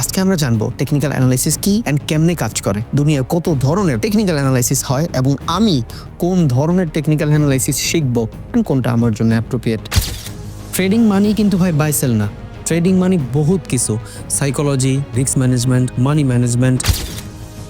আজকে আমরা জানব টেকনিক্যাল অ্যানালাইসিস কি অ্যান্ড কেমনে কাজ করে? দুনিয়ায় কত ধরনের টেকনিক্যাল অ্যানালাইসিস হয় এবং আমি কোন ধরনের টেকনিক্যাল অ্যানালাইসিস শিখব কোনটা আমার জন্য অ্যাপ্রোপ্রিয়েট ট্রেডিং মানি কিন্তু ভাই বাইসেল না। ট্রেডিং মানি বহুত কিছু। Psychology risk management money management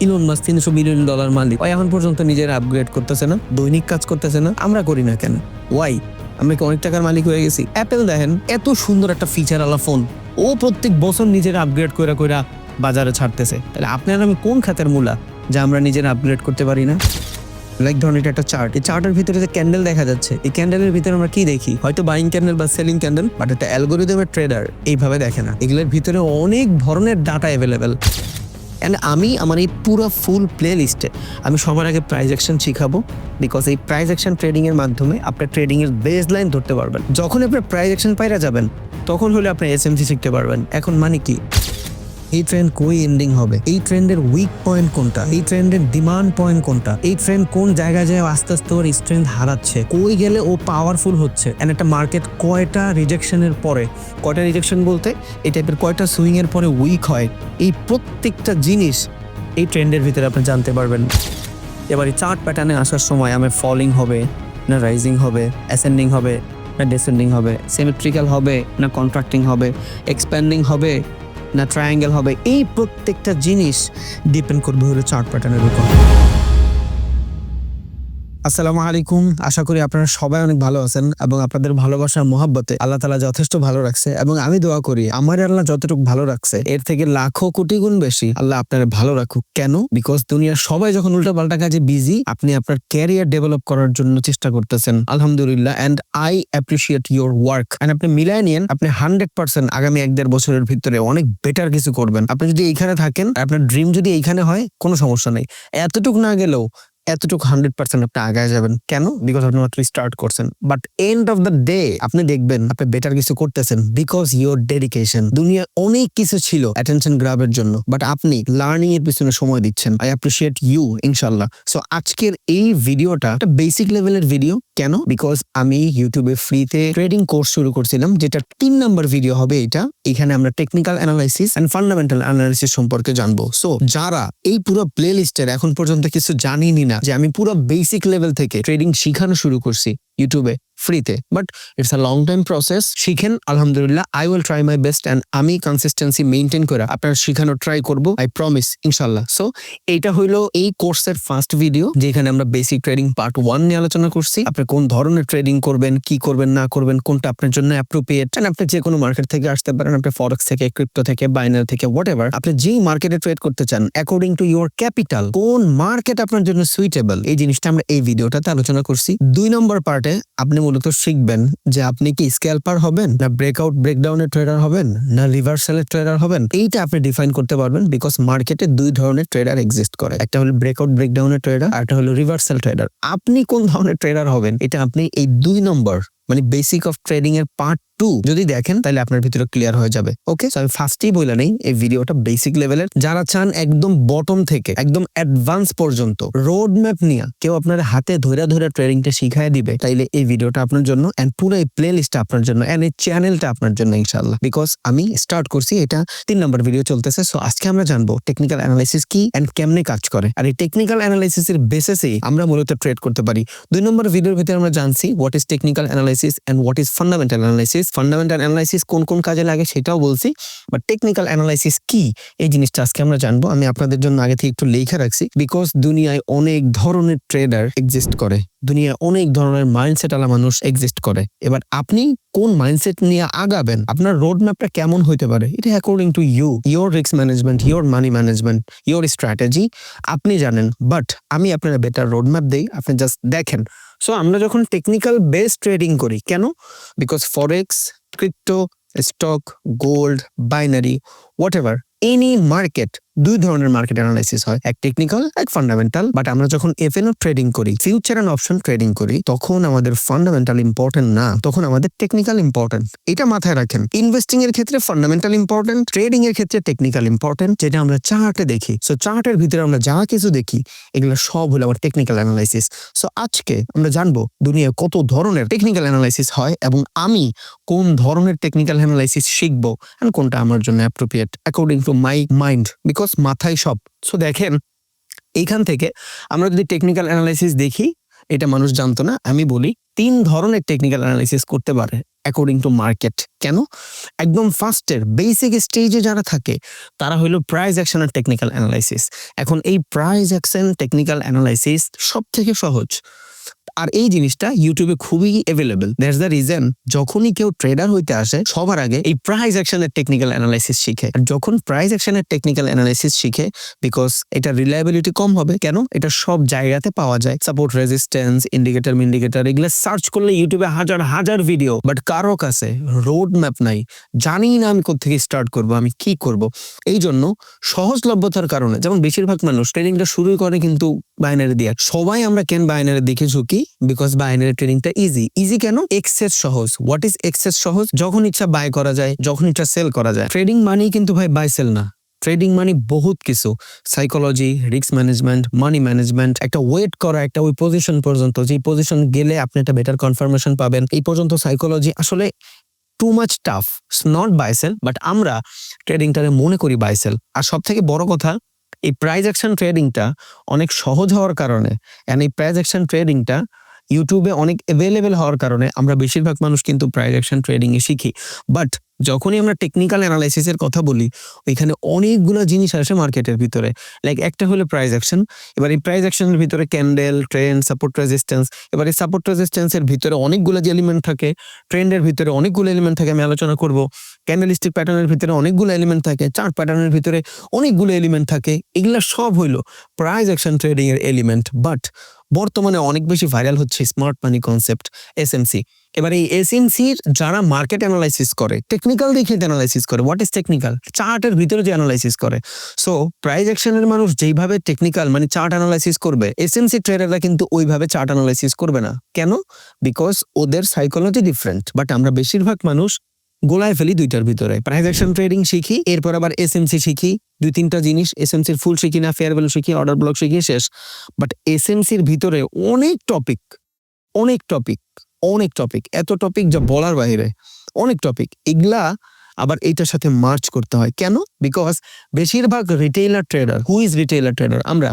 Elon Musk তিনশো বিলিয়ন ডলার মালিক। ও এখন পর্যন্ত নিজের আপগ্রেড করতেছে না, দৈনিক কাজ করতেছে না, আমরা করি না কেন? ওয়াই আমরা কি অনেক টাকার মালিক হয়ে গেছি? অ্যাপেল দেখেন, এত সুন্দর একটা ফিচার আলা ফোন ও প্রত্যেক বছর নিজের আপগ্রেড করে কইরা বাজারে ছাড়তেছে। তাহলে আপনার আমি কোন খাতের মূলা যা আমরা নিজের আপগ্রেড করতে পারি না? লাইক ধরুন এটা একটা চার্ট এই চার্টের ভিতরে যে ক্যান্ডেল দেখা যাচ্ছে, এই ক্যান্ডেলের ভিতরে আমরা কি দেখি? হয়তো বাইং ক্যান্ডেল বা সেলিং ক্যান্ডেল বাট একটা অ্যালগোরিদমের ট্রেডার এইভাবে দেখে না। এগুলোর ভিতরে অনেক ধরনের ডাটা অ্যাভেলেবেল অ্যান্ড আমি আমার এই পুরো ফুল প্লে লিস্টে আমি সবার আগে প্রাইজ অ্যাকশন শিখাবো বিকজ এই প্রাইজ অ্যাকশন ট্রেডিংয়ের মাধ্যমে আপনার ট্রেডিংয়ের বেস লাইন ধরতে পারবেন। যখন আপনার প্রাইজ অ্যাকশন পাইরা যাবেন, তখন হলে আপনি এসএমসি শিখতে পারবেন। এখন মানে কি? এই ট্রেন্ড কই এন্ডিং হবে? এই ট্রেন্ডের উইক পয়েন্ট কোনটা? এই ট্রেন্ডের ডিমান্ড পয়েন্ট কোনটা? এই ট্রেন্ড কোন জায়গায় যায় আস্তে আস্তে ওর স্ট্রেংথ হারাচ্ছে? কই গেলে ও পাওয়ারফুল হচ্ছে? এন্ড একটা মার্কেট কয়টা রিজেকশনের পরে? কয়টা রিজেকশন বলতে? এই টাইপের কয়টা সুইং এর পরে উইক হয়? এই প্রত্যেকটা জিনিস এই ট্রেন্ডের ভিতরে আপনি জানতে পারবেন। এবার এই চার্ট প্যাটার্নে আসার সময় আমার ফলিং হবে, না রাইজিং হবে অ্যাসেন্ডিং হবে, না ডিসেন্ডিং হবে সিমেট্রিক্যাল হবে, না কন্ট্রাক্টিং হবে এক্সপ্যান্ডিং হবে না ট্রায়াঙ্গেল হবে। এই প্রত্যেকটা জিনিস ডিপেন্ড করবে হলো চার্ট প্যাটার্নের উপর। আসসালামু আলাইকুম। আশা করি আপনারা সবাই অনেক ভালো আছেন এবং আপনাদের ভালোবাসার মহাব্বতে আল্লাহ তালা যথেষ্ট ভালো রাখছে এবং আমি দোয়া করি, আমার আল্লাহ যতটুকু ভালো রাখছে, এর থেকে লাখো কোটি গুণ বেশি আল্লাহ আপনার ভালো রাখুক। কেন? বিকজ দুনিয়ার সবাই যখন উল্টা পাল্টা কাজে বিজি আপনি আপনার ক্যারিয়ার ডেভেলপ করার জন্য চেষ্টা করতেছেন। আলহামদুলিল্লাহ and I appreciate your work and আপনি মিলাই নিয়েন, আপনি হান্ড্রেড পার্সেন্ট আগামী এক দেড় বছরের ভিতরে অনেক বেটার কিছু করবেন। আপনি যদি এইখানে থাকেন, আপনার ড্রিম যদি এইখানে হয়, কোনো সমস্যা নেই। এতটুকু না গেলেও এতটুকু হান্ড্রেড পার্সেন্ট আপনি আগায় যাবেন। কেন? বিকজ আপনি মাত্র স্টার্ট করছেন। But end of the day আপনি দেখবেন, আপনি বেটার কিছু করতেছেন। বিকজ ইউর ডেডিকেশন দুনিয়া অনেক কিছু ছিল অ্যাটেনশন গ্রাবের জন্য। বাট আপনি লার্নিং এর পিছনে সময় দিচ্ছেন। আই অ্যাপ্রিসিয়েট ইউ ইনশাল্লাহ সো আজকের এই ভিডিওটা একটা বেসিক লেভেলের ভিডিও কেন? বিকজ আমি ইউটিউবে ফ্রিতে ট্রেডিং কোর্স শুরু করছিলাম, যেটা তিন নাম্বার ভিডিও হবে এটা। এখানে আমরা technical analysis and fundamental analysis সম্পর্কে জানব। সো যারা এই পুরো প্লে লিস্টের এখন পর্যন্ত কিছু জানিনি না যে আমি পুরো বেসিক লেভেল থেকে ট্রেডিং শিখানো শুরু করছি। ইউটিউবে ফ্রিতে but it's a long time process শিখেন, আলহামদুলিল্লাহ I will try my best and আমি কনসিস্টেন্সি মেনটেন করে আপনার শিখানো ট্রাই করব আই প্রমিস ইনশাল্লাহ সো এইটা হইল এই কোর্সের ফার্স্ট ভিডিও যেখানে আমরা বেসিক ট্রেডিং পার্ট ওয়ান নিয়ে আলোচনা করছি। আপনি কোন ধরনের ট্রেডিং করবেন, কি করবেন, না করবেন, কোনটা আপনার জন্য অ্যাপ্রোপ্রিয়েট আপনি যে কোনো মার্কেট থেকে আসতে পারেন, আপনি ফরেক্স থেকে ক্রিপ্টো থেকে বাইনার থেকে হোয়াট এভার আপনি যেই মার্কেটে ট্রেড করতে চান অ্যাকর্ডিং টু ইউর ক্যাপিটাল কোন মার্কেট আপনার জন্য সুইটেবল এই জিনিসটা আমরা এই ভিডিওটাতে আলোচনা করছি। দুই নম্বর পার্টে আপনি মূলত শিখবেন যে আপনি কি স্ক্যালপার হবেন না ব্রেকআউট ব্রেকডাউনের ট্রেডার হবেন না রিভার্সালের ট্রেডার হবেন। এইটা আপনি ডিফাইন করতে পারবেন বিকজ মার্কেটে দুই ধরনের ট্রেডার এক্সিস্ট করে। একটা হলো ব্রেকআউট ব্রেকডাউনের ট্রেডার আর একটা হলো রিভার্সাল ট্রেডার আপনি কোন ধরনের ট্রেডার হবেন? এটা আপনি এই দুই নম্বর মানে বেসিক অফ ট্রেডিং এর পার্ট টু যদি দেখেন, তাহলে আপনার ভিতরে ক্লিয়ার হয়ে যাবে। ওকে আমি ফার্স্টেই বলে নেই, এই ভিডিওটা বেসিক লেভেলের যারা চান একদম বটম থেকে, একদম অ্যাডভান্স পর্যন্ত রোড ম্যাপ নিয়ে কেউ আপনার হাতে ধরে ধরে ট্রেডিংটা শিখাই দিবে, তাইলে এই ভিডিওটা আপনার জন্য এন্ড পুরো এই প্লে লিস্টটা আপনার জন্য এন্ড এই চ্যানেলটা আপনার জন্য ইনশাল্লাহ বিকজ আমি স্টার্ট করছি, এটা তিন নম্বর ভিডিও চলতেছে। সো আজকে আমরা জানব টেকনিক্যাল অ্যানালাইসিস কি এন্ড কেমনে কাজ করে। আর এই টেকনিক্যাল অ্যানালাইসিস এর বেসিসেই আমরা মূলত ট্রেড করতে পারি। দুই নম্বর ভিডিওর ভিতরে আমরা জানছি what is technical analysis and what is fundamental analysis fundamental analysis কোন কোন কাজে লাগে সেটাও বলছি। বাট টেকনিক্যাল অ্যানালাইসিস কি? এই জিনিসটা আজকে আমরা জানব। আমি আপনাদের জন্য আগে থেকে একটু লেখা রাখছি। বিকজ দুনিয়ায় অনেক ধরনের ট্রেডার এক্সিস্ট করে। দুনিয়ায় অনেক ধরনের মাইন্ডসেট আলা মানুষ এক্সিস্ট করে। এবার আপনি কোন মাইন্ডসেট নিয়ে আগাবেন? আপনার রোড ম্যাপটা কেমন হইতে পারে? এটা according to you your risk management your money management your strategy আপনি জানেন। বাট আমি আপনার বেটার রোড ম্যাপ দেই। আপনি জাস্ট দেখেন। সো আমরা যখন টেকনিক্যাল বেস ট্রেডিং করি কেন? Because forex crypto stock gold binary whatever any market দুই ধরনের মার্কেট অ্যানালাইসিস হয়, এক টেকনিক্যাল এক ফান্ডামেন্টাল বাট আমরা যখন এফএনও ট্রেডিং করি ফিউচার অ্যান্ড অপশন ট্রেডিং করি, তখন আমাদের ফান্ডামেন্টাল ইম্পর্টেন্ট না, তখন আমাদের টেকনিক্যাল ইম্পর্টেন্ট এটা মাথায় রাখেন। ইনভেস্টিং এর ক্ষেত্রে ফান্ডামেন্টাল ইম্পর্টেন্ট ট্রেডিং এর ক্ষেত্রে টেকনিক্যাল ইম্পর্টেন্ট যেটা আমরা চার্টে দেখি। সো চার্টের ভিতরে আমরা যা কিছু দেখি, এগুলো সব হলো আমার টেকনিক্যাল অ্যানালাইসিস সো আজকে আমরা জানব দুনিয়ায় কত ধরনের টেকনিক্যাল অ্যানালাইসিস হয় এবং আমি কোন ধরনের টেকনিক্যাল অ্যানালাইসিস শিখব আর কোনটা আমার জন্য appropriate market according to my mind because মাথায় সব। সো দেখেন, এইখান থেকে আমরা যদি টেকনিক্যাল অ্যানালাইসিস দেখি, এটা মানুষ জানতো না, আমি বলি তিন ধরনের টেকনিক্যাল অ্যানালাইসিস করতে পারে অ্যাকর্ডিং টু মার্কেট কেন? একদম ফার্স্টের বেসিক স্টেজে যারা থাকে, তারা হলো প্রাইস অ্যাকশনের টেকনিক্যাল অ্যানালাইসিস এখন এই প্রাইস অ্যাকশন টেকনিক্যাল অ্যানালাইসিস সব থেকে সহজ। আর এই জিনিসটা ইউটিউবে খুবই অ্যাভেলেবল দ্যাটস দ্য রিজন যখনই কেউ ট্রেডার হইতে আসে, সবার আগে এই প্রাইস অ্যাকশনের টেকনিক্যাল অ্যানালাইসিস শিখে। আর যখন প্রাইস অ্যাকশনের টেকনিক্যাল অ্যানালাইসিস শিখে বিকজ এটা রিলায়েবিলিটি কম হবে, কেন? এটা সব জায়গাতে পাওয়া যায়। সাপোর্ট রেজিস্ট্যান্স ইন্ডিকেটর ইন্ডিকেটর এগুলো সার্চ করলে ইউটিউবে হাজার হাজার ভিডিও বাট কারও কাছে রোড ম্যাপ নাই, জানি না আমি কোথেকে স্টার্ট করব, আমি কি করব। এই জন্য সহজলভ্যতার কারণে, যেমন বেশিরভাগ মানুষ ট্রেনিংটা শুরু করে কিন্তু বাইনারি দিয়ে। সবাই আমরা কেন বাইনারি দেখে ঝুঁকি বিকজ বাইনারি ট্রেডিংটা ইজি ইজি কেন? এক্সেস সহজ। হোয়াট ইজ এক্সেস সহজ? যখন ইচ্ছা বাই করা যায়, যখন ইচ্ছা সেল করা যায়। ট্রেডিং মানেই কিন্তু ভাই বাই সেল না। ট্রেডিং মানে বহুত কিছু। Psychology risk management money management একটা ওয়েট করা, একটা ওই পজিশন পর্যন্ত। যে পজিশন গেলে আপনি একটা বেটার কনফার্মেশন পাবেন। এই পর্যন্ত সাইকোলজি আসলে টু মাচ টাফ নট বাইসেল বাট আমরা ট্রেডিংটারে মনে করি বাইসেল আর সব থেকে বড় কথা এই প্রাইজ অ্যাকশন ট্রেডিংটা অনেক সহজ হওয়ার কারণে অ্যান্ড এই প্রাইজ অ্যাকশন ট্রেডিংটা ইউটিউবে অনেক অ্যাভেলেবেল হওয়ার কারণে আমরা বেশিরভাগ মানুষ কিন্তু প্রাইজ অ্যাকশন ট্রেডিংয়ে শিখি। বাট যখনই আমরা টেকনিক্যাল অ্যানালাইসিসের কথা বলি, ওইখানে অনেকগুলো জিনিস আসে মার্কেটের ভিতরে। লাইক একটা হলো প্রাইস অ্যাকশন এবার এই প্রাইস অ্যাকশনের ভিতরে ক্যান্ডেল ট্রেন্ড সাপোর্ট রেজিস্ট্যান্স এবার এই সাপোর্ট রেজিস্ট্যান্সের ভিতরে অনেকগুলো যে এলিমেন্ট থাকে ট্রেন্ডের ভিতরে অনেকগুলো এলিমেন্ট থাকে আমি আলোচনা করব। ক্যান্ডেলিস্টিক প্যাটার্নের ভিতরে অনেকগুলো এলিমেন্ট থাকে চার্ট প্যাটার্নের ভিতরে অনেকগুলো এলিমেন্ট থাকে, এগুলা সব হইল প্রাইস অ্যাকশন ট্রেডিং এর এলিমেন্ট বাট বর্তমানে অনেক বেশি ভাইরাল হচ্ছে স্মার্ট মানি কনসেপ্ট এসএমসি এবার এই এসএমসির যারা মার্কেট অ্যানালাইসিস করে টেকনিক্যাল দিকে অ্যানালাইসিস করে হোয়াট ইজ টেকনিক্যাল চার্টের ভিতরে যে অ্যানালাইসিস করে। সো প্রাইস অ্যাকশনের মানুষ যেইভাবে টেকনিক্যাল মানে চার্ট অ্যানালাইসিস করবে এসএমসি ট্রেডাররা কিন্তু ওইভাবে চার্ট অ্যানালাইসিস করবে না। কেন? বিকজ ওদের সাইকোলজি ডিফারেন্ট বাট আমরা বেশিরভাগ মানুষ গোলায় ফেলি দুইটার ভিতরে। অ্যাকশন ট্রেডিং শিখি, এরপর আবার এসএমসি শিখি, দুই তিনটা জিনিস এসএমসির ফুল শিখি না ফেয়ার ভ্যালু শিখি অর্ডার ব্লক শিখি, শেষ। বাট এসএমসির ভিতরে অনেক টপিক অনেক টপিক অনেক টপিক এত টপিক যা বলার বাইরে অনেক টপিক এগুলা আবার এইটার সাথে মার্চ করতে হয়। কেন? বিকজ বেশিরভাগ retailer trader who is retailer trader আমরা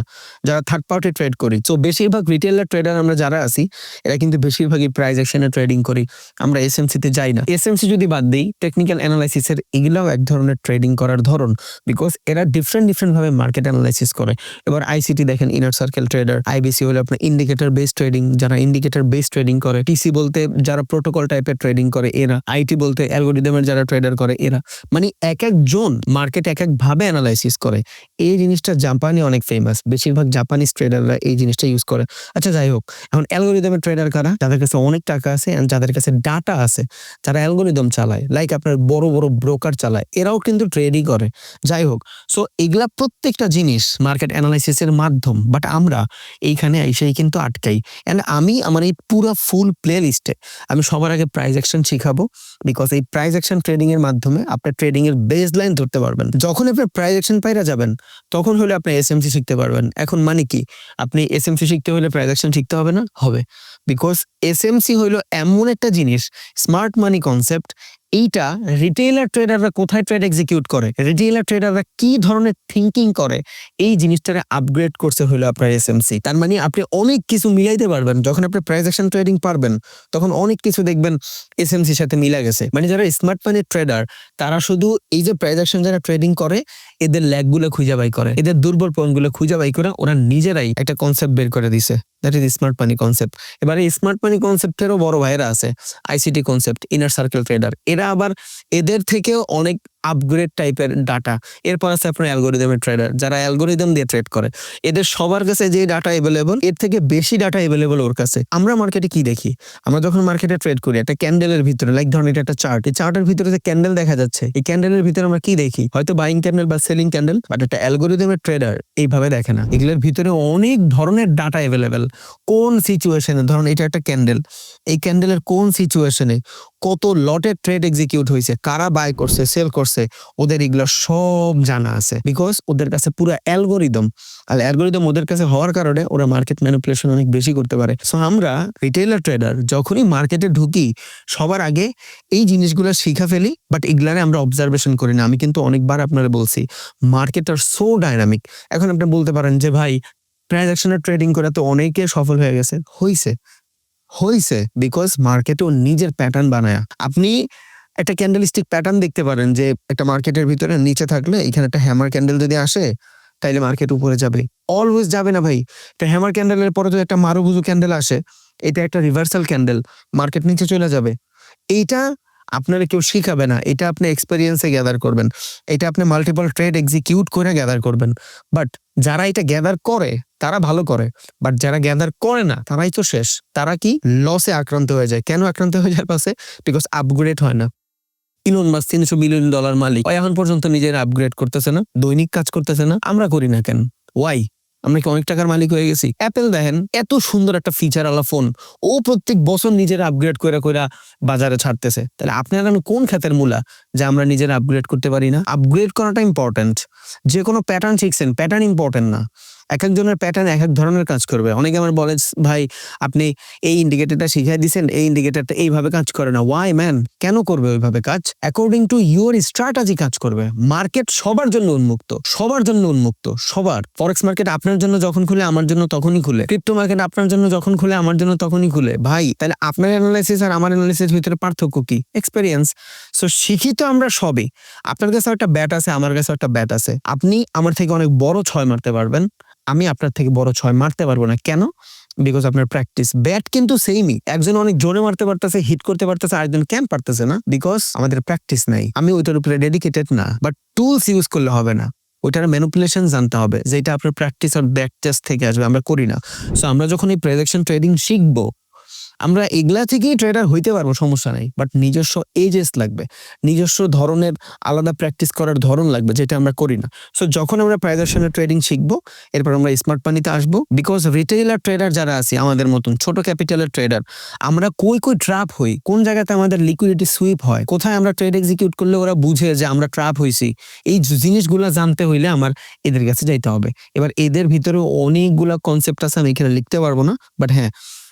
যারা থার্ড পার্টি ট্রেড করি তো বেশিরভাগ রিটেইলার ট্রেডার আমরা যারা আছি, এরা কিন্তু বেশিরভাগই প্রাইস অ্যাকশনে ট্রেডিং করি। আমরা এসএমসি তে যাই না। এস এসএমসি যদি বাদ দিই টেকনিক্যাল অ্যানালাইসিসের এগুলাও এক ধরনের ট্রেডিং করার ধরন। বিকজ এরা ডিফারেন্ট ডিফারেন্ট ভাবে মার্কেট অ্যানালাইসিস করে। এবার আইসিটি দেখেন ইনার সার্কেল ট্রেডার আইবিসি হলো আপনার ইন্ডিকেটর বেস ট্রেডিং যারা ইন্ডিকেটর বেস ট্রেডিং করে টিসি বলতে যারা প্রোটোকল টাইপের ট্রেডিং করে, এরা আইটি বলতে অ্যালগোরিদমের যারা ট্রেডার করে এরা। মানে এক একজন মার্কেট এক এক ভাবে অ্যানালাইসিস করে। এই জিনিসটা জাপানে অনেক ফেমাস বেশিরভাগ জাপানিজ ট্রেডাররা এই জিনিসটা ইউজ করে। আচ্ছা যাই হোক। এখন অ্যালগোরিদমের ট্রেডার কারা? যাদের কাছে অনেক টাকা আছে and যাদের কাছে ডাটা আছে, যারা অ্যালগোরিদম চালায় লাইক আপনার বড় বড় ব্রোকার চালায়, এরাও কিন্তু ট্রেডই করে। যাই হোক সো এগুলা প্রত্যেকটা জিনিস মার্কেট অ্যানালাইসিসের মাধ্যম। বাট আমরা এইখানে এসেই কিন্তু আটকাই। অ্যান্ড আমি আমার এই পুরো ফুল প্লে লিস্টে আমি সবার আগে প্রাইস অ্যাকশন শিখাবো। বিকজ এই প্রাইস অ্যাকশন ট্রেডিং এর মাধ্যমে আপনার ট্রেডিং এর বেস লাইন ধরতে পারবেন। যখন আপনার প্রাইস অ্যাকশন পাইরা যাবেন, তখন হলে আপনি এসএমসি শিখতে পারবেন। এখন মানে কি? আপনি এসএমসি শিখতে হলে প্রাইস অ্যাকশন শিখতে হবে না? হবে। বিকজ এস এসএমসি হইল এমন একটা জিনিস স্মার্ট মানি কনসেপ্ট এইটা রিটেইলার ট্রেডাররা কোথায় ট্রেড এক্সিকিউট করে? রিটেইলার ট্রেডাররা কি ধরনের থিঙ্কিং করে? এই জিনিসটারে আপগ্রেড করছে হলো আপনার এস এসএমসি তার মানে আপনি অনেক কিছু মিলাইতে পারবেন। যখন আপনি প্রাইস অ্যাকশন ট্রেডিং পারবেন, তখন অনেক কিছু দেখবেন এস এসএমসির সাথে মিলা গেছে। মানে যারা স্মার্ট মানি ট্রেডার তারা শুধু এই যে প্রাইস অ্যাকশন যারা ট্রেডিং করে, এদের ল্যাগগুলো খুঁজে বাই করে। এদের দুর্বল পয়েন্টগুলো খুঁজে বাই করে, ওরা নিজেরাই একটা কনসেপ্ট বের করে দিছে। That is smart money concept এবার এই স্মার্ট মানি কনসেপ্টেরও বড় ভাইরা আছে ICT concept inner circle trader এরা আবার এদের থেকেও অনেক আপগ্রেড টাইপের ডাটা এরপর আছে আপনার অ্যালগোরিদমের ট্রেডার যারা অ্যালগোরিদম দিয়ে ট্রেড করে। এদের সবার কাছে যে ডাটা এভেলেবল এর থেকে বেশি ডাটা এভেলেবল ওর কাছে। আমরা মার্কেটে কি দেখি? আমরা যখন মার্কেটে ট্রেড করি, একটা ক্যান্ডেলের ভিতরে লাইক ধরেন এটা একটা চার্ট এই চার্টের ভিতরে যে ক্যান্ডেল দেখা যাচ্ছে, এই ক্যান্ডেলের ভিতরে আমরা কি দেখি? হয়তো বাইং ক্যান্ডেল বা সেলিং ক্যান্ডেল বাট একটা অ্যালগোরিদমের ট্রেডার এইভাবে দেখে না। এগুলোর ভিতরে অনেক ধরনের ডাটা এভেলেবেল কোন সিচুয়েশনে ধরুন এটা একটা ক্যান্ডেল এই ক্যান্ডেলের কোন সিচুয়েশনে কত লটের ট্রেড এক্সিকিউট হয়েছে, কারা বাই করছে সেল করছে করছে ওদের এগুলো সব জানা আছে। বিকজ ওদের কাছে পুরো অ্যালগোরিদম আর অ্যালগোরিদম ওদের কাছে হওয়ার কারণে ওরা মার্কেট ম্যানিপুলেশন অনেক বেশি করতে পারে। সো আমরা রিটেলার ট্রেডার যখনই মার্কেটে ঢুকি, সবার আগে এই জিনিসগুলো শিখা ফেলি বাট এগুলারে আমরা অবজারভেশন করি না। আমি কিন্তু অনেকবার আপনারা বলছি মার্কেট আর সো ডাইনামিক এখন আপনি বলতে পারেন যে, ভাই ট্রানজাকশনের ট্রেডিং করে তো অনেকে সফল হয়ে গেছে। হইছে। হইছে বিকজ মার্কেটও নিজের প্যাটার্ন বানায়। আপনি একটা ক্যান্ডেলিস্টিক প্যাটার্ন দেখতে পারেন যে একটা মার্কেটের ভিতরে নিচে থাকলে এখানে একটা হ্যামার ক্যান্ডেল যদি আসে, তাইলে মার্কেট উপরে যাবে। অলওয়েজ যাবে না ভাই। একটা হ্যামার ক্যান্ডেলের পরে যদি একটা মারুবুজু ক্যান্ডেল আসে, এটা একটা রিভার্সাল ক্যান্ডেল মার্কেট নিচে চলে যাবে। এইটা আপনারা কেউ শিখাবে না। এটা আপনি এক্সপেরিয়েন্সে গ্যাদার করবেন। এটা আপনি মাল্টিপল ট্রেড এক্সিকিউট করে গ্যাদার করবেন। বাট যারা এটা গ্যাদার করে, তারা ভালো করে। বাট যারা গ্যাদার করে না, তারাই তো শেষ। তারা কি? লসে আক্রান্ত হয়ে যায়। কেন আক্রান্ত হয়ে যায় পাশে বিকজ আপগ্রেড হয় না। ইলন মাস তিনশো মিলিয়ন ডলার মালিক। এখন পর্যন্ত নিজের আপগ্রেড করতেছে না, দৈনিক কাজ করতেছে না, আমরা করি না কেন? ওয়াই আমরা কি অনেক টাকার মালিক হয়ে গেছি? অ্যাপেল দেখেন, এত সুন্দর একটা ফিচার আলা ফোন ও প্রত্যেক বছর নিজের আপগ্রেড করে করে বাজারে ছাড়তেছে। তাহলে আপনারা কোন খাতের মূলা? যে আমরা নিজের আপগ্রেড করতে পারি না। আপগ্রেড করাটা ইম্পর্টেন্ট যে কোনো প্যাটার্ন শিখছেন প্যাটার্ন ইম্পর্টেন্ট না। এক একজনের প্যাটার্ন এক এক ধরনের কাজ করবে। অনেকে আমার বলে, ভাই, আপনি এই ইন্ডিকেটারটা শিখিয়ে দিচ্ছেন এই ইন্ডিকেটারটা এইভাবে কাজ করে না। ওয়াই ম্যান কেন করবে ওইভাবে কাজ? অ্যাকর্ডিং টু ইউর স্ট্র্যাটাজি কাজ করবে। মার্কেট সবার জন্য উন্মুক্ত। সবার জন্য উন্মুক্ত। সবার। ফরেক্স মার্কেট আপনার জন্য যখন খুলে, আমার জন্য তখনই খুলে। ক্রিপ্টো মার্কেট আপনার জন্য যখন খুলে, আমার জন্য তখনই খুলে। ভাই, তাহলে আপনার অ্যানালাইসিস আর আমার অ্যানালাইসিস ভিতরে পার্থক্য কি? এক্সপেরিয়েন্স সো শিখি তো আমরা সবই। আপনার কাছে একটা ব্যাট আছে, আমার কাছে একটা ব্যাট আছে। আপনি আমার থেকে অনেক বড় ছয় মারতে পারবেন। আমি আপনার থেকে বড় ছয় মারতে পারব না। কেন? বিকজ আপনার প্র্যাকটিস ব্যাট কিন্তু সেমই একজন অনেক জোরে মারতে পারতেছে হিট করতে পারতেছে, আরেকজন ক্যাম্প পারতেছে না। বিকজ আমাদের প্র্যাকটিস নাই। আমি ওইটার উপরে ডেডিকেটেড না। বাট টুলস ইউজ করলে হবে না। ওইটার ম্যানুপুলেশন জানতে হবে যেটা আপনার প্র্যাকটিস আর ব্যাক টেস্ট থেকে আসবে। আমরা করি না। সো আমরা যখন এই প্রেজেকশন ট্রেডিং শিখব আমরা এগুলা থেকেই ট্রেডার হইতে পারব, সমস্যা নাই। বাট নিজস্ব এজেস লাগবে। নিজস্ব ধরনের আলাদা প্র্যাকটিস করার ধরন লাগবে, যেটা আমরা করি না। সো যখন আমরা প্রাইজেশনের ট্রেডিং শিখব, এরপর আমরা স্মার্ট মানিতে আসব বিকজ রিটেইলার ট্রেডার যারা আছি, আমাদের মতন ছোট ক্যাপিটালের ট্রেডার আমরা কই কই ট্র্যাপ হই, কোন জায়গাতে আমাদের লিকুইডিটি সুইপ হয়, কোথায় আমরা ট্রেড এক্সিকিউট করলে ওরা বুঝে যে আমরা ট্র্যাপ হয়েছি এই জিনিসগুলো জানতে হইলে আমার এদের কাছে যাইতে হবে। এবার এদের ভিতরে অনেকগুলা কনসেপ্ট আছে, আমি এখানে লিখতে পারব না বাট হ্যাঁ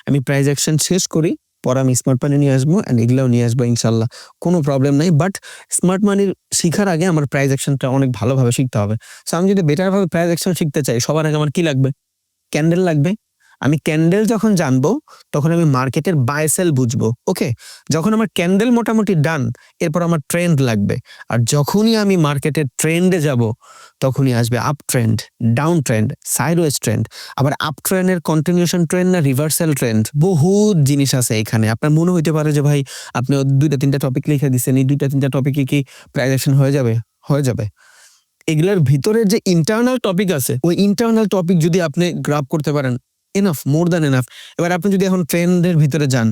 আমি প্রাইজ অ্যাকশন শেষ করি, পরে আমি স্মার্ট মানি নিয়ে আসব অ্যান্ড এগুলোও নিয়ে আসব ইনশাল্লাহ কোনো প্রবলেম নাই বাট স্মার্ট মানির শেখার আগে আমার প্রাইজ অ্যাকশনটা অনেক ভালোভাবে শিখতে হবে। সো আমি যদি বেটারভাবে প্রাইজ অ্যাকশন শিখতে চাই, সবার আগে আমার কী লাগবে? ক্যান্ডেল লাগবে? আমি ক্যান্ডেল যখন জানব, তখন আমি মার্কেটের বাই সেল বুঝব ওকে যখন আমার ক্যান্ডেল মোটামুটি ডান এরপর আমার ট্রেন্ড লাগবে। আর যখনই আমি মার্কেটের ট্রেন্ডে যাব, তখনই আসবে up trend down trend sideways trend আবার আপ ট্রেন্ডের কন্টিনিউশন ট্রেন্ড না রিভার্সাল ট্রেন্ড বহুত জিনিস আছে এখানে। আপনার মনে হইতে পারে যে, ভাই, আপনি দুইটা তিনটা টপিক লিখে দিচ্ছেন এই দুইটা তিনটা টপিকে কি প্রাইজেশন হয়ে যাবে? হয়ে যাবে। এগুলোর ভিতরের যে ইন্টারনাল টপিক আছে, ওই ইন্টারনাল টপিক যদি আপনি গ্রাফ করতে পারেন এনাফ মোর দ্যান এনাফ এবার আপনি যদি এখন ট্রেন্ডের ভিতরে যান,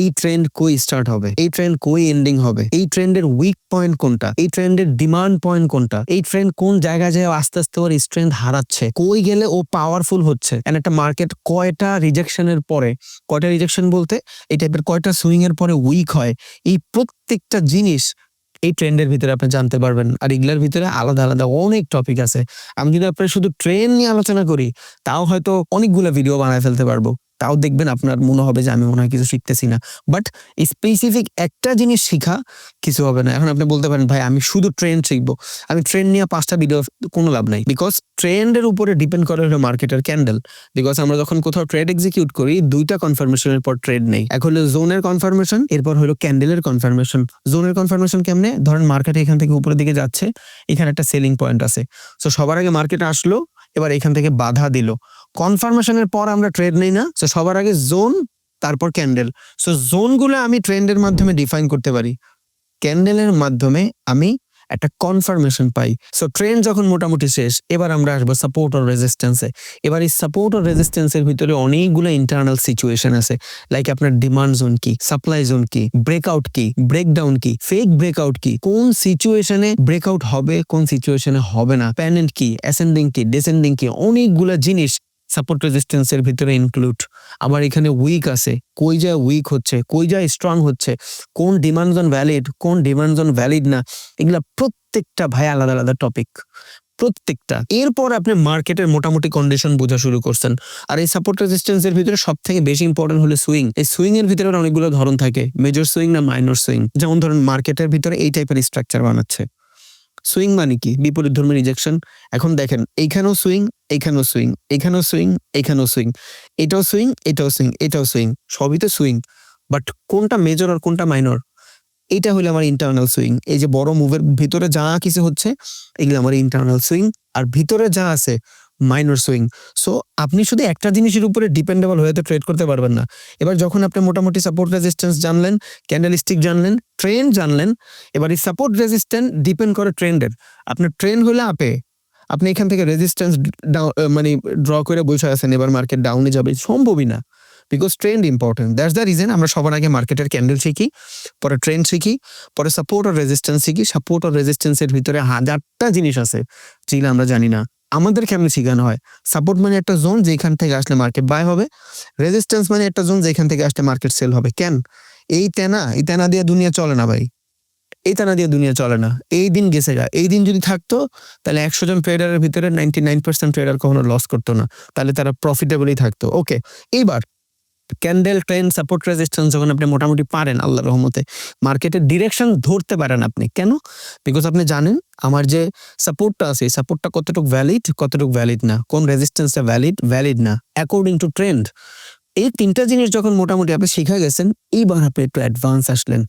এই ট্রেন্ড কই স্টার্ট হবে? এই ট্রেন্ড কই এন্ডিং হবে? এই ট্রেন্ডের উইক পয়েন্ট কোনটা? এই ট্রেন্ডের ডিমান্ড পয়েন্ট কোনটা? এই ট্রেন্ড কোন জায়গায় যায় আস্তে আস্তে ওর স্ট্রেংথ হারাচ্ছে? কই গেলে ও পাওয়ারফুল হচ্ছে? এন্ড একটা মার্কেট কয়টা রিজেকশনের পরে, কয়টা রিজেকশন বলতে, এই টাইপের কয়টা সুইং এর পরে উইক হয়? এই প্রত্যেকটা জিনিস এই ট্রেন্ডের ভিতরে আপনি জানতে পারবেন। আর এগুলোর ভিতরে আলাদা আলাদা অনেক টপিক আছে। আমি যদি আপনার শুধু ট্রেন নিয়ে আলোচনা করি, তাও হয়তো অনেকগুলো ভিডিও বানায় ফেলতে পারব। তাও দেখবেন আপনার মনে হবে যে আমি মনে হয় কিছু শিখতেছি না। বাট স্পেসিফিক একটা জিনিস শিখা কিছু হবে না। এখন আপনি বলতে পারেন, ভাই, আমি শুধু ট্রেন্ড শিখব। আমি ট্রেন্ড নিয়ে পাঁচটা ভিডিও কোনো লাভ নাই। বিকজ ট্রেন্ডের উপরে ডিপেন্ড করে হলো মার্কেটের ক্যান্ডেল বিকজ আমরা যখন কোথাও ট্রেড এক্সিকিউট করি, দুইটা কনফার্মেশনের পর ট্রেড নেই। এক হলো জোনের কনফার্মেশন এরপর হলো ক্যান্ডেলের কনফার্মেশন জোনের কনফার্মেশন কেমনে? ধরেন মার্কেট এখান থেকে উপরের দিকে যাচ্ছে, এখানে একটা সেলিং পয়েন্ট আছে। সো সবার আগে মার্কেট আসলো, এবার এখান থেকে বাধা দিল। কনফার্মেশনের পর আমরা ট্রেড নেই না সো সবার আগে জোন তারপর ক্যান্ডেল সো জোনগুলো আমি ট্রেন্ডের মাধ্যমে ডিফাইন করতে পারি। ক্যান্ডেলের মাধ্যমে আমি একটা কনফার্মেশন পাই। সো ট্রেন্ড যখন মোটামুটি শেষ, এবার আমরা আসব সাপোর্ট আর রেজিস্ট্যান্সে এবার এই সাপোর্ট আর রেজিস্ট্যান্সের ভিতরে অনেকগুলো ইন্টারনাল সিচুয়েশন আছে। লাইক আপনার ডিমান্ড জোন কি সাপ্লাই জোন কি ব্রেকআউট কি ব্রেকডাউন কি ফেক ব্রেকআউট কি, কোন সিচুয়েশনে ব্রেকআউট হবে, কোন সিচুয়েশনে হবে না। প্যানেন্ট কি অ্যাসেন্ডিং কি ডিসেন্ডিং কি, অনেকগুলো জিনিস সাপোর্ট রেজিস্ট্যান্সের ভিতরে ইনক্লুড আবার এখানে উইক আছে। কই যায় উইক হচ্ছে? কই যায় স্ট্রং হচ্ছে? কোন ডিমান্ডস অন ভ্যালিড কোন ডিমান্ডস অন ভ্যালিড না? এগুলা প্রত্যেকটা ভাই আলাদা আলাদা টপিক প্রত্যেকটা। এরপর আপনি মার্কেটের মোটামুটি কন্ডিশন বোঝা শুরু করছেন। আর এই সাপোর্ট রেজিস্ট্যান্সের ভিতরে সব থেকে বেশি ইম্পর্টেন্ট হলো সুইং এই সুইং এর ভিতরে অনেকগুলো ধরন থাকে। মেজর সুইং না মাইনর সুইং যেমন ধরুন মার্কেটের ভিতরে এই টাইপের স্ট্রাকচার বানাচ্ছে। সুইং মানে কি? বিপরীত ধর্মের রিজেকশন এখন দেখেন, এইখানেও সুইং এইখানেও সুইং এইখানেও সুইং এইখানেও সুইং। এটাও সুইং এটাও সুইং এটাও সুইং। সবই তো সুইং। বাট কোনটা মেজর আর কোনটা মাইনর এটা হলো আমার ইন্টারনাল সুইং। এই যে বড় মুভের ভিতরে যা কিছু হচ্ছে, এগুলো আমার ইন্টারনাল সুইং। আর ভিতরে যা আছে মাইনর সুইং সো আপনি শুধু একটা জিনিসের উপরে ডিপেন্ডেবল হয়ে তো ট্রেড করতে পারবেন না। এবার যখন আপনি মোটামুটি সাপোর্ট রেজিস্ট্যান্স জানলেন ক্যান্ডেলস্টিক জানলেন ট্রেন জানলেন, এবার এই সাপোর্ট রেজিস্ট্যান্ট ডিপেন্ড করে ট্রেন্ডের আপনার ট্রেন্ড হলে আপে আপনি এখান থেকে রেজিস্ট্যান্স মানে ড্র করে বসে আছেন, এবার মার্কেট ডাউনে যাবে। সম্ভবই না। Because trend important that's the reason আমরা সবার আগে মার্কেটের ক্যান্ডেল শিখি, পরে ট্রেন্ড শিখি, পরে সাপোর্ট আর রেজিস্ট্যান্স শিখি। সাপোর্ট আর রেজিস্ট্যান্সের ভিতরে হাজারটা জিনিস আছে, যেগুলো আমরা জানি না। আমাদের কেমন শেখানো হয়? সাপোর্ট মানে একটা জোন যেখান থেকে আসলে মার্কেট বাই হবে। রেজিস্ট্যান্স মানে একটা জোন যেখান থেকে আসলে মার্কেট সেল হবে। কেন? এই তেনা এই তেনা দিয়ে দুনিয়া চলে না ভাই। এই তেনা দিয়ে দুনিয়া চলে না। এই দিন গেছে গা। এই দিন যদি থাকতো, তাহলে একশো জন ট্রেডারের ভিতরে নাইনটি নাইন পার্সেন্ট ট্রেডার কখনো লস করতো না। তাহলে তারা প্রফিটেবলই থাকতো। ওকে এইবার ক্যান্ডেল ট্রেন সাপোর্ট রেজিস্ট্যান্স যখন আপনি মোটামুটি পারেন আল্লাহ রহমতে মার্কেটের ডিরেকশন ধরতে পারেন আপনি। কেন? বিকজ আপনি জানেন, আমার যে সাপোর্টটা আছে সাপোর্টটা কতটুকু ভ্যালিড কতটুকু ভ্যালিড না, কোন রেজিস্ট্যান্সটা ভ্যালিড ভ্যালিড না অ্যাকর্ডিং টু ট্রেন্ড এই তিনটা জিনিস যখন মোটামুটি আপনি শিখে গেছেন, এইবার আপনি একটু অ্যাডভান্স আসলেন।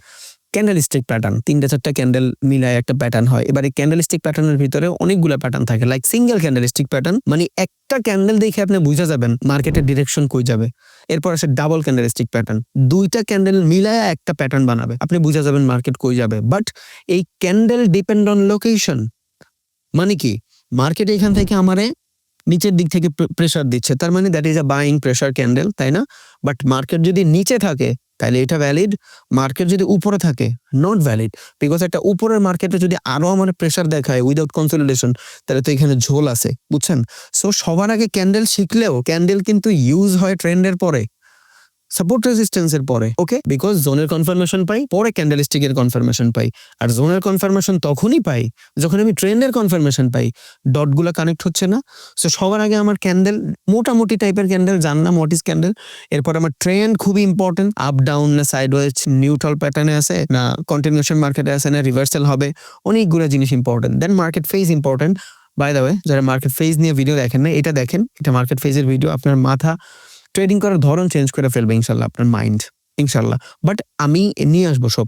ক্যান্ডেলস্টিক প্যাটার্ন তিনটা চারটা ক্যান্ডেল মিলায় একটা প্যাটার্ন হয়। এবার এই ক্যান্ডেলস্টিক প্যাটার্নের ভিতরে অনেকগুলো প্যাটার্ন থাকে লাইক সিঙ্গেল ক্যান্ডেলস্টিক প্যাটার্ন মানে একটা ক্যান্ডেল দেখে আপনি বুঝা যাবেন মার্কেটের ডিরেকশন কই যাবে। এরপর আসে ডাবল ক্যান্ডেলস্টিক প্যাটার্ন দুইটা ক্যান্ডেল মিলায় একটা প্যাটার্ন বানাবে, আপনি বুঝা যাবেন মার্কেট কই যাবে। বাট এই ক্যান্ডেল ডিপেন্ড অন লোকেশন মানে কি? মার্কেট এখান থেকে আমারে নিচের দিক থেকে প্রেসার দিচ্ছে, তার মানে that is a buying pressure candle তাই না? বাট মার্কেট যদি নিচে থাকে তাহলে এটা ভ্যালিড মার্কেট যদি উপরে থাকে নট ভ্যালিড বিকজ একটা উপরের মার্কেটে যদি আরও আমার প্রেশার দেখায় উইদাউট কনসলিডেশন তাহলে তো এখানে ঝোল আছে, বুঝছেন? সো সবার আগে ক্যান্ডেল শিখলেও ক্যান্ডেল কিন্তু ইউজ হয় ট্রেন্ডের পরে। সাপোর্ট রেজিস্ট্যান্সের পরে ওকে বিকজ জোনের কনফার্মেশন পাই, পরে ক্যান্ডেলস্টিকের কনফার্মেশন পাই। আর জোনের কনফার্মেশন তখনই পাই যখন আমি ট্রেন্ডের কনফার্মেশন পাই। ডটগুলো কানেক্ট হচ্ছে না। সো সবার আগে আমার ক্যান্ডেল মোটামুটি টাইপের ক্যান্ডেল জানলাম হোয়াট ইজ ক্যান্ডেল এরপর আমার ট্রেন্ড খুবই ইম্পর্টেন্ট আপ ডাউন না সাইড ওয়েজ নিউট্রাল প্যাটার্নে আছে, না কন্টিনিউশন মার্কেটে আছে, না রিভার্সাল হবে। অনেকগুলো জিনিস important then market phase important by the way যারা মার্কেট ফেজ নিয়ে ভিডিও দেখেন না এটা দেখেন। এটা মার্কেট ফেজের ভিডিও আপনার মাথা ট্রেডিং করার ধরন চেঞ্জ করে ফেলবে ইনশাল্লাহ আপনার মাইন্ড ইনশাল্লাহ। বাট আমি নিয়ে আসব সব।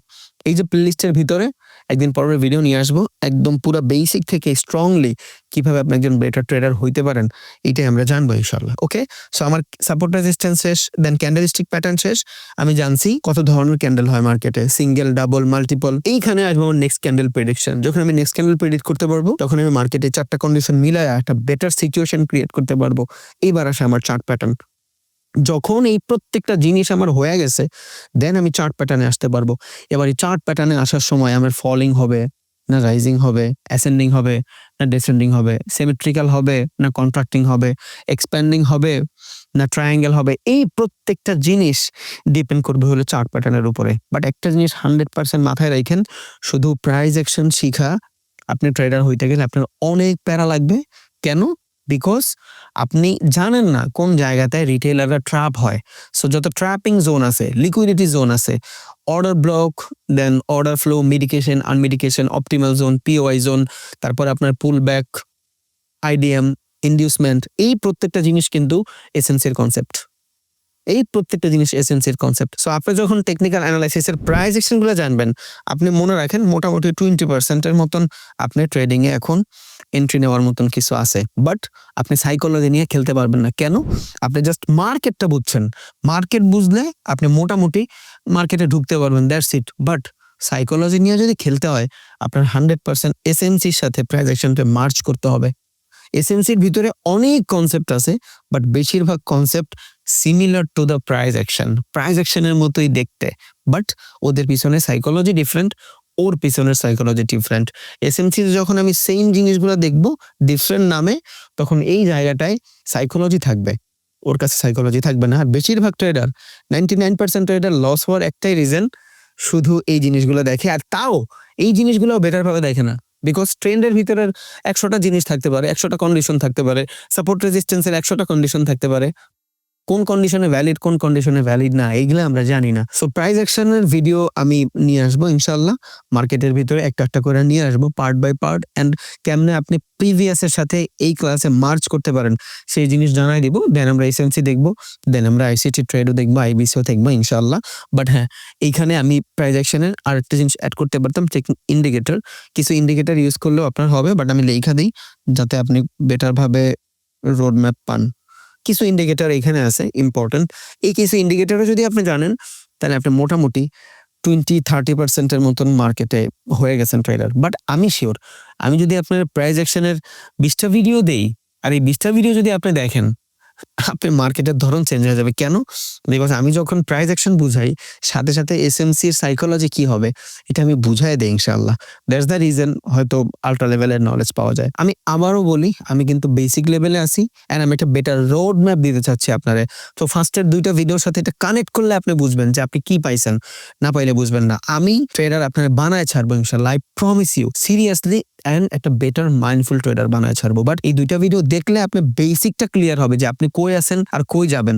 এই যে প্লেলিস্টের ভিতরে, একদিন পরের ভিডিও নিয়ে আসব। একদম পুরো বেসিক থেকে স্ট্রংলি কীভাবে আপনি একজন বেটার ট্রেডার হইতে পারেন, এটাই আমরা জানব ইনশাল্লাহ ওকে সো আমার সাপোর্ট রেজিস্ট্যান্স শেষ দেন ক্যান্ডেলস্টিক প্যাটার্ন শেষ। আমি জানছি কত ধরনের ক্যান্ডেল হয় মার্কেটে সিঙ্গেল ডাবল মাল্টিপল এইখানে আসব আমার নেক্সট ক্যান্ডেল প্রেডিকশন যখন আমি নেক্সট ক্যান্ডেল প্রেডিক্ট করতে পারব, তখন আমি মার্কেটে চারটা কন্ডিশন মিলায় একটা বেটার সিচুয়েশন ক্রিয়েট করতে পারব। এইবার আসে আমার চার্ট প্যাটার্ন যখন এই প্রত্যেকটা জিনিস আমার হয়ে গেছে দেন আমি চার্ট প্যাটার্নে আসতে পারব। এবার এই চার্ট প্যাটার্নে আসার সময় আমার ফলিং হবে, না রাইজিং হবে অ্যাসেন্ডিং হবে, না ডিসেন্ডিং হবে সিমেট্রিক্যাল হবে, না কন্ট্রাক্টিং হবে এক্সপ্যান্ডিং হবে, না ট্রায়াঙ্গেল হবে, এই প্রত্যেকটা জিনিস ডিপেন্ড করবে হলো চার্ট প্যাটার্নের উপরে। বাট একটা জিনিস হান্ড্রেড পার্সেন্ট মাথায় রাখেন, শুধু প্রাইজ অ্যাকশন শিখা, আপনি ট্রেডার হইতে গেলে আপনার অনেক প্যারা লাগবে। কেন? বিকজ আপনি জানেন না কোন জায়গাতে রিটেলাররা ট্র্যাপ হয়। সো যত ট্র্যাপিং জোন আছে লিকুইডিটি জোন আছে order block then order flow mitigation unmitigation optimal zone POI zone তারপর আপনার পুল ব্যাক আইডিএম ইন্ডিউসমেন্ট এই প্রত্যেকটা জিনিস কিন্তু এসেন্সের কনসেপ্ট এই প্রত্যেকটা জিনিস এসেন্সের কনসেপ্ট সো আপনি যখন টেকনিক্যাল অ্যানালাইসিসের প্রাইসগুলো জানবেন, আপনি মনে রাখেন মোটামুটি টোয়েন্টি পার্সেন্টের মতন আপনি ট্রেডিং এ এখন এন্ট্রি নেওয়ার মতন কিছু আছে। বাট আপনি সাইকোলজি নিয়ে খেলতে পারবেন না। কেন? আপনি জাস্ট মার্কেটটা বুঝছেন। মার্কেট বুঝলে আপনি মোটামুটি মার্কেটে ঢুকতে পারবেন দ্যাটস ইট বাট সাইকোলজি নিয়ে যদি খেলতে হয়, আপনার হান্ড্রেড পার্সেন্ট এসএনসির সাথে প্রাইস মার্চ করতে হবে। এসএনসির ভিতরে অনেক কনসেপ্ট আছে বাট বেশিরভাগ concept similar to the price action price অ্যাকশনের মতোই দেখতে বাট ওদের পিছনে সাইকোলজি ডিফারেন্ট ওর পিছনের সাইকোলজি ডিফারেন্ট এসএমসি যখন আমি সেম জিনিসগুলো দেখব ডিফারেন্ট নামে, তখন এই জায়গাটায় সাইকোলজি থাকবে। ওর কাছে সাইকোলজি থাকবে না। আর বেশিরভাগ trader ninety nine percent trader loss হওয়ার একটাই রিজন শুধু এই জিনিসগুলো দেখে, আর তাও এই জিনিসগুলো বেটারভাবে দেখে না। বিকজ ট্রেন্ডের ভিতরের একশোটা জিনিস থাকতে পারে, একশোটা কন্ডিশন থাকতে পারে সাপোর্ট রেজিস্ট্যান্সের একশোটা কন্ডিশন থাকতে পারে। কোন কন্ডিশনে ভ্যালিড কোন কন্ডিশনে ভ্যালিড না, এইগুলো আমরা জানি না। সো প্রাইস অ্যাকশনের ভিডিও আমি নিয়ে আসব ইনশাল্লাহ মার্কেটের ভিতরে একটা একটা করে নিয়ে আসব পার্ট বাই পার্ট অ্যান্ড কেমনে আপনি প্রিভিয়াস এর সাথে এই ক্লাসে মার্চ করতে পারেন, সেই জিনিস জানাই দিব। দেন আমরা এসএমসি দেখব দেন আমরা আইসিটি ট্রেডও দেখব আইবিসিও দেখব ইনশাল্লাহ বাট হ্যাঁ এইখানে আমি প্রাইস অ্যাকশনের আর একটা জিনিস অ্যাড করতে পারতাম ইন্ডিকেটর কিছু ইন্ডিকেটর ইউজ করলেও আপনার হবে বাট আমি লেখা দিই, যাতে আপনি বেটার ভাবে রোড ম্যাপ পান। কিছু ইন্ডিকেটার এখানে আছে ইম্পর্টেন্ট এই কিছু ইন্ডিকেটারও যদি আপনি জানেন, তাহলে আপনি মোটামুটি টোয়েন্টি থার্টি পার্সেন্টের মতন মার্কেটে হয়ে গেছেন ট্রেলার বাট আমি শিওর আমি যদি আপনার প্রাইজ অ্যাকশনের বিশটা ভিডিও দেই, আর এই বিশটা ভিডিও যদি আপনি দেখেন আপনি মার্কেটের ধরন চেঞ্জ হয়ে যাবে। কেন? বিকজ আমি যখন প্রাইস অ্যাকশন বুঝাই, সাথে সাথে এসএমসির সাইকোলজি কি হবে, এটা আমি বুঝাই দেই ইনশাল্লাহ দ্যাটস দ্য রিজন হয়তো আল্ট্রা লেভেলের নলেজ পাওয়া যায়। আমি আবারও বলি, আমি কিন্তু বেসিক লেভেলে আছি অ্যান্ড আমি একটা বেটার রোড ম্যাপ দিতে চাচ্ছি আপনারে। তো ফার্স্টের দুইটা ভিডিওর সাথে এটা কানেক্ট করলে আপনি বুঝবেন যে আপনি কি পাইছেন। না পাইলে বুঝবেন না। আমি ট্রেডার আপনার বানায় ছাড়বো ইনশাল্লাহ I promise you seriously and একটা বেটার মাইন্ডফুল ট্রেডার বানায় ছাড়বো। বাট এই দুইটা ভিডিও দেখলে আপনি বেসিকটা ক্লিয়ার হবে যে আপনি কই আছেন আর কই যাবেন।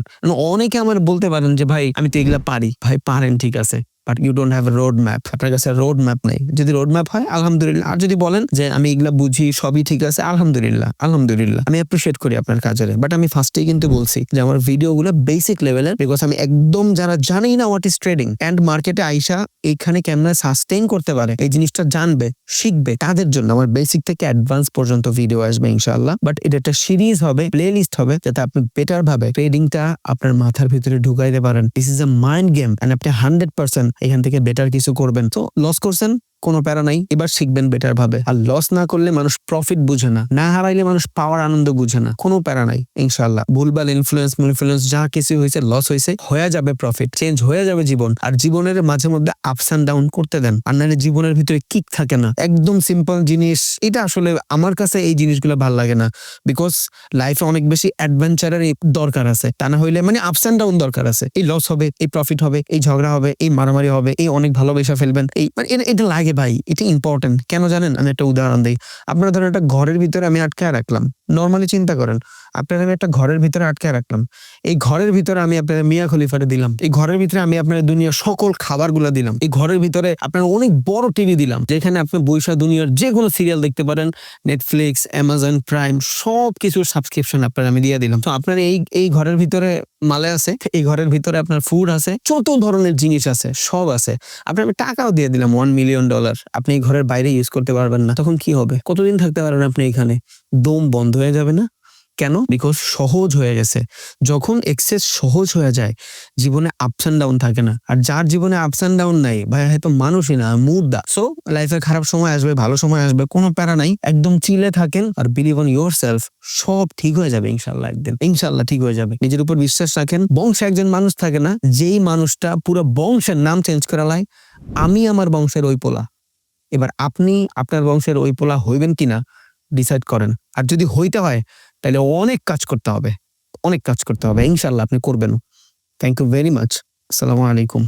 অনেকে আমার বলতে পারেন যে, ভাই, আমি তো এগুলা পারি। ভাই, পারেন, ঠিক আছে। But you don't have road map আপনার কাছে রোড ম্যাপ নেই। যদি রোড ম্যাপ হয়, আলহামদুলিল্লাহ। আর যদি বলেন যে, আমি এগুলা বুঝি, সবই ঠিক আছে, আলহামদুলিল্লাহ আলহামদুলিল্লাহ। আমি অ্যাপ্রিসিয়েট করি আপনার কাজের। বাট আমি ফার্স্টেই কিন্তু বলছি যে, আমার ভিডিওগুলো বেসিক লেভেলের বিকজ আমি একদম যারা জানেই না হোয়াট ইজ ট্রেডিং অ্যান্ড মার্কেটে আইসা এইখানে কেমন সাস্টেইন করতে পারে, এই জিনিসটা জানবে, শিখবে তাদের জন্য। আমার বেসিক থেকে অ্যাডভান্স পর্যন্ত ভিডিও আসবে ইনশাআল্লাহ। বাট এটা একটা সিরিজ হবে প্লে লিস্ট হবে, যাতে আপনি বেটার ভাবে ট্রেডিংটা আপনার মাথার ভিতরে ঢুকাইতে পারেন। This is a mind game and আপনি হান্ড্রেড পার্সেন্ট এখান থেকে বেটার কিছু করবেন। তো লস করছেন কোনো প্যারা নাই, এবার শিখবেন বেটার ভাবে। আর লস না করলে মানুষ প্রফিট বুঝে না না হারাইলে মানুষ পাওয়ার আনন্দ বুঝে না, কোনো প্যারা নাই ইনশাল্লাহ ভুলভাল ইনফ্লুয়েন্স ইনফ্লুয়েন্স যা কিছু হয়েছে লস হয়েছে, হয়ে যাবে প্রফিট চেঞ্জ হয়ে যাবে জীবন। আর জীবনের মাঝে মধ্যে আপস অ্যান্ড ডাউন করতে দেন, আর নাহলে জীবনের ভিতরে কিক থাকে না। একদম সিম্পল জিনিস, এটা আসলে আমার কাছে এই জিনিসগুলো ভালো লাগে না। বিকজ লাইফে অনেক বেশি অ্যাডভেঞ্চারের দরকার আছে, তা না হইলে মানে আপস অ্যান্ড ডাউন দরকার আছে। এই লস হবে, এই প্রফিট হবে, এই ঝগড়া হবে, এই মারামারি হবে, এই অনেক ভালোবাসা ফেলবেন, এই মানে এটা- এটা লাগে ভাই, এটা ইম্পর্টেন্ট কেন জানেন? আমি একটা উদাহরণ দিই। আপনারা ধরেন একটা ঘরের ভিতরে আমি আটকায় রাখলাম। নর্মালি চিন্তা করেন আপনার আমি একটা ঘরের ভিতরে আটকে রাখলাম। এই ঘরের ভিতরে আমি আপনার মিয়া খলিফারে দিলাম। এই ঘরের ভিতরে আমি আপনার দুনিয়ার সকল খাবারগুলো দিলাম। এই ঘরের ভিতরে আপনার অনেক বড় টিভি দিলাম। যেখানে আপনি বৈশা দুনিয়ার যে কোনো সিরিয়াল দেখতে পারেন নেটফ্লিক্স অ্যামাজন প্রাইম সব কিছুর সাবস্ক্রিপশন আপনার আমি দিয়ে দিলাম। তো আপনার এই এই ঘরের ভিতরে মালে আছে, এই ঘরের ভিতরে আপনার ফুড আছে, যত ধরনের জিনিস আছে, সব আছে। আপনার আমি টাকাও দিয়ে দিলাম ওয়ান মিলিয়ন ডলার আপনি এই ঘরের বাইরে ইউজ করতে পারবেন না। তখন কি হবে? কতদিন থাকতে পারবেন আপনি এখানে? দম বন্ধ হয়ে যাবে না? কেন? বিকজ সহজ হয়ে গেছে। যখন এক্সেস সহজ হয়ে যায়, জীবনে আপস অ্যান্ড ডাউন থাকে না। আর যার জীবনে আপস অ্যান্ড ডাউন নাই, ভাই, হয়তো মানুষই না মুদ্রা সো লাইফে খারাপ সময় আসবে, ভালো সময় আসবে, কোনো প্যারা নাই। একদম চিলে থাকেন আর বিলিভ অন ইয়োর সেলফ সব ঠিক হয়ে যাবে ইনশাল্লাহ একদিন। ইনশাল্লাহ ঠিক হয়ে যাবে। নিজের উপর বিশ্বাস রাখেন। বংশে একজন মানুষ থাকে না, যেই মানুষটা পুরো বংশের নাম চেঞ্জ করা লাই আমি আমার বংশের ওই পোলা। এবার আপনি আপনার বংশের ওই পোলা হইবেন কিনা ডিসাইড করেন। আর যদি হইতে হয় তাহলে অনেক কাজ করতে হবে, অনেক কাজ করতে হবে। ইনশাল্লাহ আপনি করবেন থ্যাংক ইউ ভেরি মাচ আসসালামু আলাইকুম।